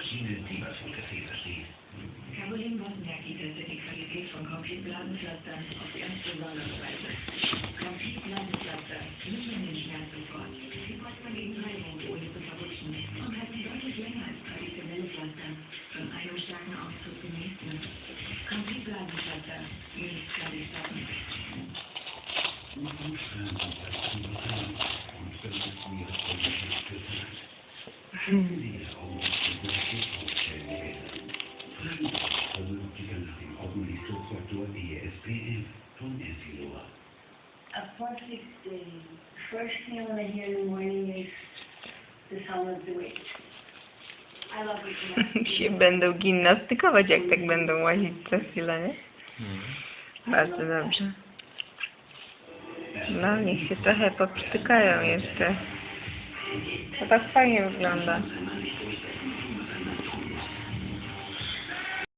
verschiedenen Themas und Kaffeeverstehen. Caroline Wozniak titelte die Qualität von Konfliktladenpflastern auf ganz besondere Weise. Konfliktladenpflaster müssen den Schmerz sofort. Sie braucht man eben heilend, ohne zu verrutschen und halten deutlich länger als traditionelle Pflaster, von einem starken Ausdruck zum nächsten. Konfliktladenpflaster, nicht gerade stoppen. Und gut schön, dass Sie und wenn es mir das Problem ist, halt. Fühlen Sie es. Course, it's the first feeling I hear in the morning is the sound of the waves. I love up. się będą gimnastykować, jak tak będą łazić co chwilę, nie? Bardzo dobrze. No, niech się trochę poprzytykają jeszcze. To tak fajnie wygląda.